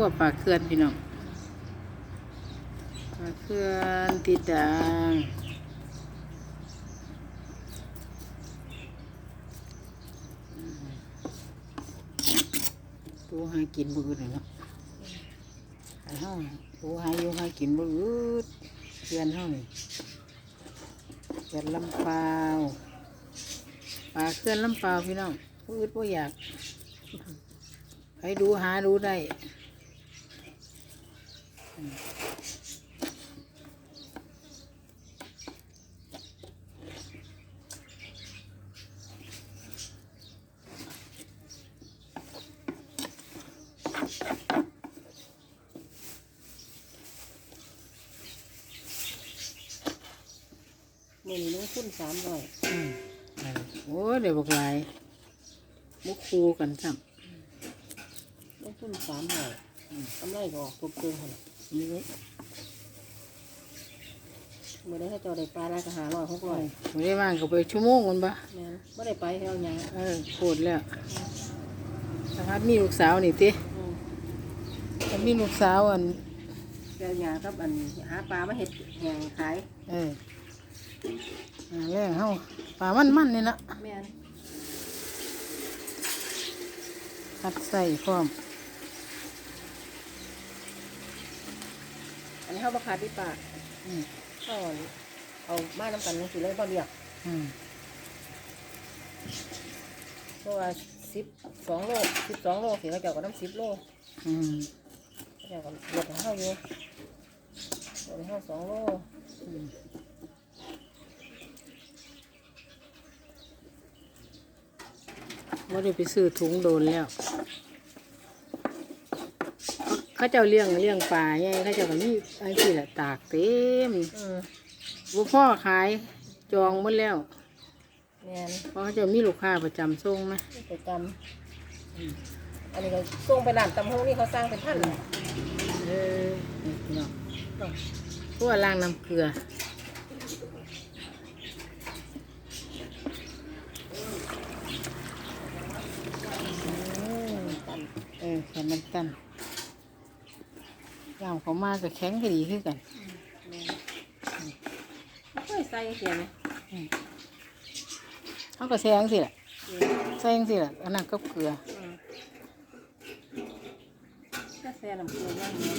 ขั้วปลาเคลื่อนพี่น้องปลาเคลื่อนติดด่างตัวหากินบืดเลยเนาะหาเฮาตัวหาอยู่หากินบืดเพื่อนเฮานี่เพื่อนลำปาวปลาเคลื่อนลำปาวพี่น้องบืดบ่อยากให้ดูหาดูได้ มือนี้น้องคุ้นสามร้อยโอ้ยเดี๋ยวบอกหลายมุกคูกันซ้ำต้องขึ้นสามหน่อยกำไรก็ออกทุกเกินขนาด นี่เว้ยเมื่อได้ถ้าเจอได้ปลาได้ก็หาร้อยหกร้อยไม่ได้ว่างก็ไปชั่วโมงมันปะแม่นไม่ได้ไปแถวหยังเออโคตรแล้วสภาพมีลูกสาวนี่ติอืมถ้ามีลูกสาวอันแถวหยังกับอันหาปลามาเห็ดแหงขายเออหาแรงเฮาป่ามันมันๆนี่นะแม่นคัดใส่พร้อม อั นนี้เขาบักขาดที่ปลาอืม เขาเอามาน้ำกันสิเลยบ่เรียกอืมเพราะว่าสิบสองโลสิบสองโลสิเขาเจ้าก็น้ำสิบโลอืมเขาเจ้าก็เรียกของเขาอยู่เรียกของเขาสองโลว่าได้ไปซื้อถุงโดนแล้ว เขาเจ้าเลี้ยงเลี้ยงปลาไงเขาเจ้าก็มีไอ้ที่ละตากเต็มอืมบุพ่อขายจองหมดแล้ว แม่นเพราะเขาเจะมีลูกค้าประจำส่งไหมประจำอันนี้ก็ส่งไปร้านตำฮงนี่เขาสร้างเป็นพันเลยเออนี่พี่น้องพวกล้างน้ำเกลืออืมตันเออแค่มันตัน ย่างเขามาก็แข็งก็ดีขึ้นกันแม่นเขาเคยใส่เสียไหมเขาก็แซงสิแหละแซงสิแหละอันนั้นก็เกลืออืมก็แซ่น้ำเกลือย่างเดียว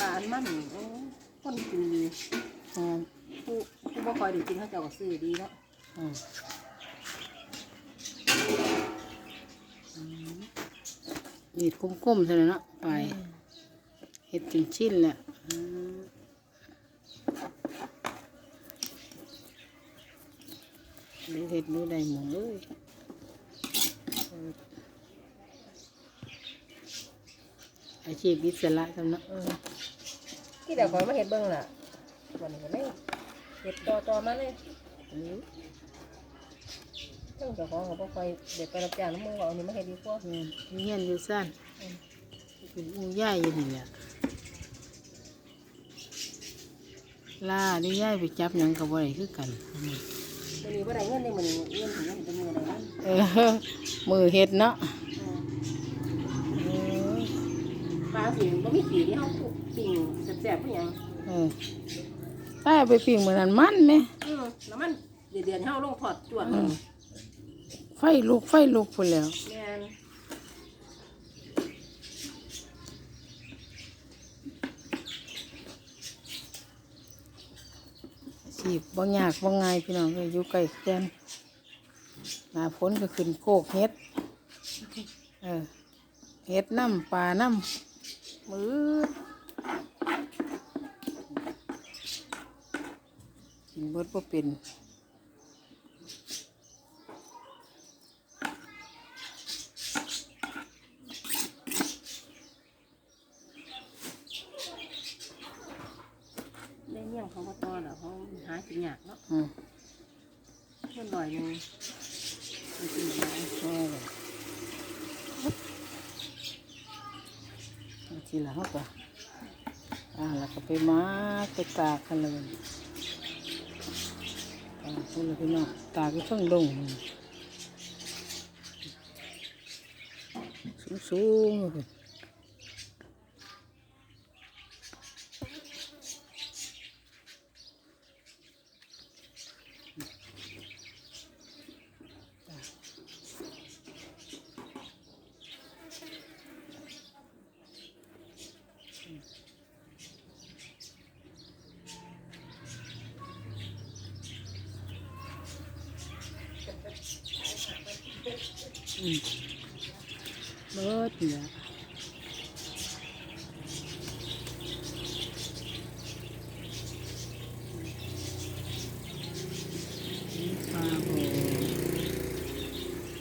ปลาอันมันโอ้คนกินดีอืม ผู้ผู้บ่คอยได้กินเขาเจ้าก็ซื้อดีเนาะอืมมีดคมๆเท่านั้นเนาะไปเห็ดเป็นชิ้นแหละอืมดูเห็ดดูได้หมดเลยเอออาชีพอิสระกันเนาะอืมที่เดี๋ยวคอยมาเห็ดเบิ่งล่ะวันนี้ก็เลย เห็ดต่อต่อมาเลยเออเพิ่งเจ้าของก็บ่ค่อยเด็ดไปรับจ้างน้ำมึงก็เอานี่มาเฮ็ดดีกว่าแม่นอยู่เฮียนอยู่ซ่านเป็นอู้ย่ายอยู่นี่แหละลาได้ย่ายไปจับหยังกับอะไรคือกันอืมมื้อนี้บ่ได้เงินเลยมื้อนี้เงินถึงเงินเป็นมื้อใดนั้นเออ มือเห็ดเนาะอืมปลาสิบ่มีสีที่เฮาปิ้งแซ่บๆคือหยังเออ ถ้าเอาไปปิ้งเหมือนนั้นมันไหมอืมแล้วมันเดือนๆเฮาลงทอดจวดอืมไฟลุกไฟลุกไปแล้ว แม่นสีบบ่ยากบ่ง่ายพี่น้องเลยอยู่ใกล้เคือนหน้าฝนก็ขึ้นโคกเห็ดเออเห็ดน้ำปลาน้ำมือ กินเบิดบ่เป็นได้เมี่ยงเขาบ่ต่อแล้วเขาหากินยากเนาะอืมเพิ่นร้อยหนึงไปกินได้แม่เลยทีละเขาก็อ่าแล้วก็ไปมาไปตากกันเลยา คนละพี่น้องตากอยู่เทั้งดงสูงสูงๆ เลยเบิดเนี่ย